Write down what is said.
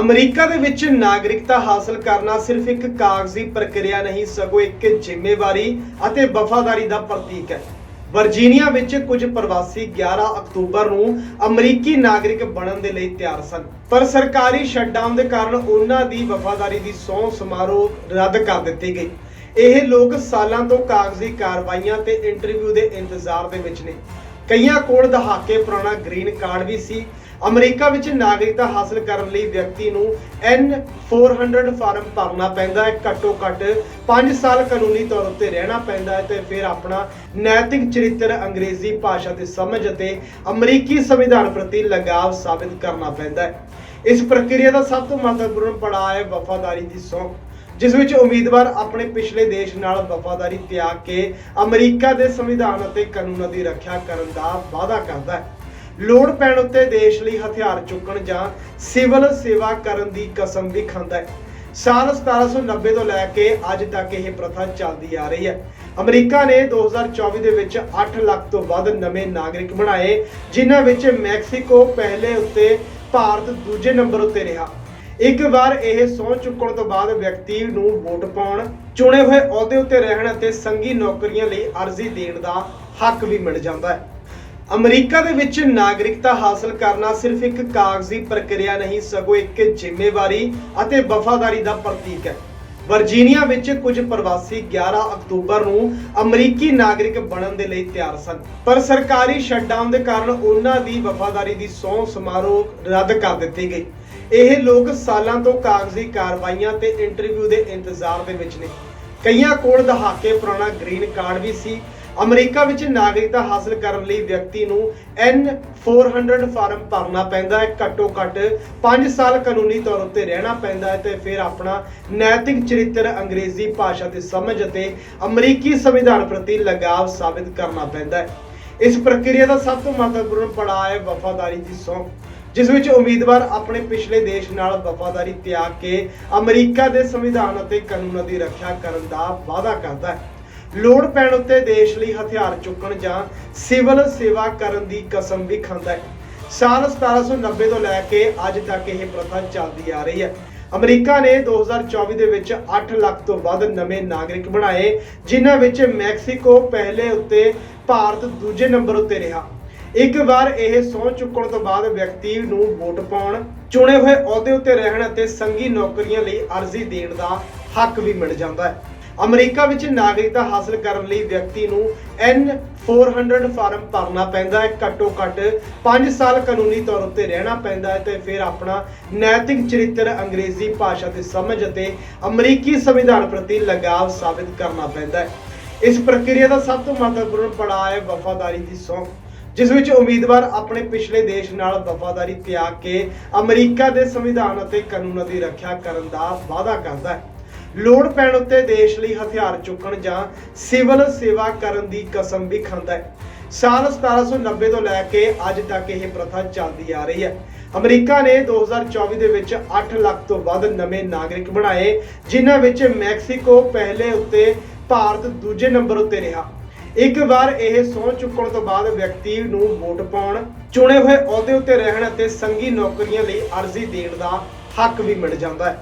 America ਦੇ ਵਿੱਚ ਨਾਗਰਿਕਤਾ ਹਾਸਲ ਕਰਨਾ ਸਿਰਫ ਇੱਕ ਕਾਗਜ਼ੀ ਪ੍ਰਕਿਰਿਆ ਨਹੀਂ, ਸਗੋਂ ਇੱਕ ਜ਼ਿੰਮੇਵਾਰੀ ਅਤੇ ਵਫਾਦਾਰੀ ਦਾ ਪ੍ਰਤੀਕ ਹੈ। ਵਰਜੀਨੀਆ ਵਿੱਚ ਕੁਝ ਪ੍ਰਵਾਸੀ 11 ਅਕਤੂਬਰ ਨੂੰ ਅਮਰੀਕੀ ਨਾਗਰਿਕ ਬਣਨ ਦੇ ਲਈ ਤਿਆਰ ਸਨ, ਪਰ ਸਰਕਾਰੀ ਸ਼ਟਡਾਊਨ ਦੇ ਕਾਰਨ ਉਹਨਾਂ ਦੀ ਵਫਾਦਾਰੀ ਦੀ ਸਹੁੰ ਸਮਾਰੋਹ ਰੱਦ ਕਰ ਦਿੱਤੀ ਗਈ। ਇਹ ਲੋਕ ਸਾਲਾਂ ਤੋਂ ਕਾਗਜ਼ੀ ਕਾਰਵਾਈਆਂ ਤੇ ਇੰਟਰਵਿਊ ਦੇ ਇੰਤਜ਼ਾਰ ਦੇ ਵਿੱਚ ਨੇ। ਕਈਆਂ ਕੋਲ ਦਹਾਕੇ ਪੁਰਾਣਾ ਗ੍ਰੀਨ ਕਾਰਡ ਵੀ ਸੀ ਅਮਰੀਕਾ ਵਿੱਚ ਨਾਗਰਿਕਤਾ ਹਾਸਲ ਕਰਨ ਲਈ ਵਿਅਕਤੀ ਨੂੰ N400 ਫਾਰਮ ਭਰਨਾ ਪੈਂਦਾ ਹੈ। ਘੱਟੋ ਘੱਟ 5 ਸਾਲ ਕਾਨੂੰਨੀ ਤੌਰ ਉੱਤੇ ਰਹਿਣਾ ਪੈਂਦਾ ਹੈ ਤੇ ਫਿਰ ਆਪਣਾ ਨੈਤਿਕ ਚਰਿੱਤਰ ਅੰਗਰੇਜ਼ੀ ਭਾਸ਼ਾ ਦੀ ਸਮਝ ਅਤੇ ਅਮਰੀਕੀ ਸੰਵਿਧਾਨ ਪ੍ਰਤੀ ਲਗਾਵ ਸਾਬਿਤ ਕਰਨਾ ਪੈਂਦਾ ਹੈ। ਇਸ ਪ੍ਰਕਿਰਿਆ ਦਾ ਸਭ ਤੋਂ ਮਹੱਤਵਪੂਰਨ ਪੜਾਅ ਹੈ ਵਫਾਦਾਰੀ ਦੀ ਸਹੁੰ, ਜਿਸ ਵਿੱਚ ਉਮੀਦਵਾਰ ਆਪਣੇ ਪਿਛਲੇ ਦੇਸ਼ ਨਾਲ ਵਫਾਦਾਰੀ ਤਿਆਗ ਕੇ ਅਮਰੀਕਾ ਦੇ ਸੰਵਿਧਾਨ ਅਤੇ ਕਾਨੂੰਨਾਂ ਦੀ ਰੱਖਿਆ ਕਰਨ ਦਾ ਵਾਅਦਾ ਕਰਦਾ ਹੈ। ਲੋੜ ਪੈਣ ਉੱਤੇ ਦੇਸ਼ ਲਈ ਹਥਿਆਰ ਚੁੱਕਣ ਜਾਂ ਸਿਵਲ ਸੇਵਾ ਕਰਨ ਦੀ ਕਸਮ ਵੀ ਖਾਂਦਾ ਹੈ। ਸਾਲ 1790 ਤੋਂ ਲੈ ਕੇ ਅੱਜ ਤੱਕ ਇਹ ਪ੍ਰਥਾ ਚੱਲਦੀ ਆ ਰਹੀ ਹੈ। ਅਮਰੀਕਾ ਨੇ 2024 ਦੇ ਵਿੱਚ 8 ਲੱਖ ਤੋਂ ਵੱਧ ਨਵੇਂ ਨਾਗਰਿਕ ਬਣਾਏ, ਜਿਨ੍ਹਾਂ ਵਿੱਚ ਮੈਕਸੀਕੋ ਪਹਿਲੇ ਉੱਤੇ, ਭਾਰਤ ਦੂਜੇ ਨੰਬਰ ਉੱਤੇ ਰਿਹਾ। ਇੱਕ ਵਾਰ ਇਹ ਸਹੁੰ ਚੁੱਕਣ ਤੋਂ ਬਾਅਦ ਵਿਅਕਤੀ ਨੂੰ ਵੋਟ ਪਾਉਣ, ਚੁਣੇ ਹੋਏ ਅਹੁਦੇ ਉੱਤੇ ਰਹਿਣ ਅਤੇ ਸੰਗੀ ਨੌਕਰੀਆਂ ਲਈ ਅਰਜ਼ੀ ਦੇਣ ਦਾ ਹੱਕ ਵੀ ਮਿਲ ਜਾਂਦਾ ਹੈ। ਅਮਰੀਕਾ ਦੇ ਵਿੱਚ ਨਾਗਰਿਕਤਾ ਹਾਸਲ ਕਰਨਾ ਸਿਰਫ ਇੱਕ ਕਾਗਜ਼ੀ ਪ੍ਰਕਿਰਿਆ ਨਹੀਂ, ਸਗੋਂ ਇੱਕ ਜ਼ਿੰਮੇਵਾਰੀ ਅਤੇ ਵਫਾਦਾਰੀ ਦਾ ਪ੍ਰਤੀਕ ਹੈ। ਵਰਜੀਨੀਆ ਵਿੱਚ ਕੁਝ ਪ੍ਰਵਾਸੀ 11 ਅਕਤੂਬਰ ਨੂੰ ਅਮਰੀਕੀ ਨਾਗਰਿਕ ਬਣਨ ਦੇ ਲਈ ਤਿਆਰ ਸਨ, ਪਰ ਸਰਕਾਰੀ ਸ਼ਟਡਾਊਨ ਦੇ ਕਾਰਨ ਉਹਨਾਂ ਦੀ ਵਫਾਦਾਰੀ ਦੀ ਸਹੁੰ ਸਮਾਰੋਹ ਰੱਦ ਕਰ ਦਿੱਤੀ ਗਈ। ਇਹ ਲੋਕ ਸਾਲਾਂ ਤੋਂ ਕਾਗਜ਼ੀ ਕਾਰਵਾਈਆਂ ਤੇ ਇੰਟਰਵਿਊ ਦੇ ਇੰਤਜ਼ਾਰ ਦੇ ਵਿੱਚ ਨੇ। ਕਈਆਂ ਕੋਲ ਦਹਾਕੇ ਪੁਰਾਣਾ ਗ੍ਰੀਨ ਕਾਰਡ ਵੀ ਸੀ ਅਮਰੀਕਾ ਵਿੱਚ ਨਾਗਰਿਕਤਾ ਹਾਸਲ ਕਰਨ ਲਈ ਵਿਅਕਤੀ ਨੂੰ N400 ਫਾਰਮ ਭਰਨਾ ਪੈਂਦਾ ਹੈ। ਘੱਟੋ ਘੱਟ 5 ਸਾਲ ਕਾਨੂੰਨੀ ਤੌਰ ਉੱਤੇ ਰਹਿਣਾ ਪੈਂਦਾ ਹੈ ਤੇ ਫਿਰ ਆਪਣਾ ਨੈਤਿਕ ਚਰਿੱਤਰ ਅੰਗਰੇਜ਼ੀ ਭਾਸ਼ਾ ਦੀ ਸਮਝ ਅਤੇ ਅਮਰੀਕੀ ਸੰਵਿਧਾਨ ਪ੍ਰਤੀ ਲਗਾਵ ਸਾਬਿਤ ਕਰਨਾ ਪੈਂਦਾ ਹੈ। ਇਸ ਪ੍ਰਕਿਰਿਆ ਦਾ ਸਭ ਤੋਂ ਮਹੱਤਵਪੂਰਨ ਪੜਾਅ ਹੈ ਵਫਾਦਾਰੀ ਦੀ ਸਹੁੰ, ਜਿਸ ਵਿੱਚ ਉਮੀਦਵਾਰ ਆਪਣੇ ਪਿਛਲੇ ਦੇਸ਼ ਨਾਲ ਵਫਾਦਾਰੀ ਤਿਆਗ ਕੇ ਅਮਰੀਕਾ ਦੇ ਸੰਵਿਧਾਨ ਅਤੇ ਕਾਨੂੰਨਾਂ ਦੀ ਰੱਖਿਆ ਕਰਨ ਦਾ ਵਾਅਦਾ ਕਰਦਾ ਹੈ। ਲੋੜ ਪੈਣ ਉੱਤੇ ਦੇਸ਼ ਲਈ ਹਥਿਆਰ ਚੁੱਕਣ ਜਾਂ ਸਿਵਲ ਸੇਵਾ ਕਰਨ ਦੀ ਕਸਮ ਵੀ ਖਾਂਦਾ ਹੈ। ਸਾਲ 1790 ਤੋਂ ਲੈ ਕੇ ਅੱਜ ਤੱਕ ਇਹ ਪ੍ਰਥਾ ਚੱਲਦੀ ਆ ਰਹੀ ਹੈ। ਅਮਰੀਕਾ ਨੇ 2024 ਦੇ ਵਿੱਚ 8 ਲੱਖ ਤੋਂ ਵੱਧ ਨਵੇਂ ਨਾਗਰਿਕ ਬਣਾਏ, ਜਿਨ੍ਹਾਂ ਵਿੱਚ ਮੈਕਸੀਕੋ ਪਹਿਲੇ ਉੱਤੇ, ਭਾਰਤ ਦੂਜੇ ਨੰਬਰ ਉੱਤੇ ਰਿਹਾ। ਇੱਕ ਵਾਰ ਇਹ ਸਹੁੰ ਚੁੱਕਣ ਤੋਂ ਬਾਅਦ ਵਿਅਕਤੀ ਨੂੰ ਵੋਟ ਪਾਉਣ, ਚੁਣੇ ਹੋਏ ਅਹੁਦੇ ਉੱਤੇ ਰਹਿਣ ਅਤੇ ਸੰਗੀ ਨੌਕਰੀਆਂ ਲਈ ਅਰਜ਼ੀ ਦੇਣ ਦਾ ਹੱਕ ਵੀ ਮਿਲ ਜਾਂਦਾ ਹੈ। ਅਮਰੀਕਾ ਵਿੱਚ ਨਾਗਰਿਕਤਾ ਹਾਸਲ ਕਰਨ ਲਈ ਵਿਅਕਤੀ ਨੂੰ N400 ਫਾਰਮ ਭਰਨਾ ਪੈਂਦਾ ਹੈ। ਘੱਟੋ ਘੱਟ 5 ਸਾਲ ਕਾਨੂੰਨੀ ਤੌਰ ਉੱਤੇ ਰਹਿਣਾ ਪੈਂਦਾ ਹੈ ਤੇ ਫਿਰ ਆਪਣਾ ਨੈਤਿਕ ਚਰਿੱਤਰ ਅੰਗਰੇਜ਼ੀ ਭਾਸ਼ਾ ਦੀ ਸਮਝ ਅਤੇ ਅਮਰੀਕੀ ਸੰਵਿਧਾਨ ਪ੍ਰਤੀ ਲਗਾਵ ਸਾਬਿਤ ਕਰਨਾ ਪੈਂਦਾ ਹੈ। ਇਸ ਪ੍ਰਕਿਰਿਆ ਦਾ ਸਭ ਤੋਂ ਮਹੱਤਵਪੂਰਨ ਪੜਾਅ ਹੈ ਵਫਾਦਾਰੀ ਦੀ ਸਹੁੰ, ਜਿਸ ਵਿੱਚ ਉਮੀਦਵਾਰ ਆਪਣੇ ਪਿਛਲੇ ਦੇਸ਼ ਨਾਲ ਵਫਾਦਾਰੀ ਤਿਆਗ ਕੇ ਅਮਰੀਕਾ ਦੇ ਸੰਵਿਧਾਨ ਅਤੇ ਕਾਨੂੰਨਾਂ ਦੀ ਰੱਖਿਆ ਕਰਨ ਦਾ ਵਾਅਦਾ ਕਰਦਾ ਹੈ। ਲੋੜ ਪੈਣ ਉੱਤੇ ਦੇਸ਼ ਲਈ ਹਥਿਆਰ ਚੁੱਕਣ ਜਾਂ ਸਿਵਲ ਸੇਵਾ ਕਰਨ ਦੀ ਕਸਮ ਵੀ ਖਾਂਦਾ ਹੈ। ਸਾਲ 1790 ਤੋਂ ਲੈ ਕੇ ਅੱਜ ਤੱਕ ਇਹ ਪ੍ਰਥਾ ਚੱਲਦੀ ਆ ਰਹੀ ਹੈ। ਅਮਰੀਕਾ ਨੇ 2024 ਦੇ ਵਿੱਚ 8 ਲੱਖ ਤੋਂ ਵੱਧ ਨਵੇਂ ਨਾਗਰਿਕ ਬਣਾਏ, ਜਿਨ੍ਹਾਂ ਵਿੱਚ ਮੈਕਸੀਕੋ ਪਹਿਲੇ ਉੱਤੇ, ਭਾਰਤ ਦੂਜੇ ਨੰਬਰ ਉੱਤੇ ਰਿਹਾ। ਇੱਕ ਵਾਰ ਇਹ ਸਹੁੰ ਚੁੱਕਣ ਤੋਂ ਬਾਅਦ ਵਿਅਕਤੀ ਨੂੰ ਵੋਟ ਪਾਉਣ, ਚੁਣੇ ਹੋਏ ਅਹੁਦੇ ਉੱਤੇ ਰਹਿਣ ਅਤੇ ਸੰਗੀ ਨੌਕਰੀਆਂ ਲਈ ਅਰਜ਼ੀ ਦੇਣ ਦਾ ਹੱਕ ਵੀ ਮਿਲ ਜਾਂਦਾ ਹੈ।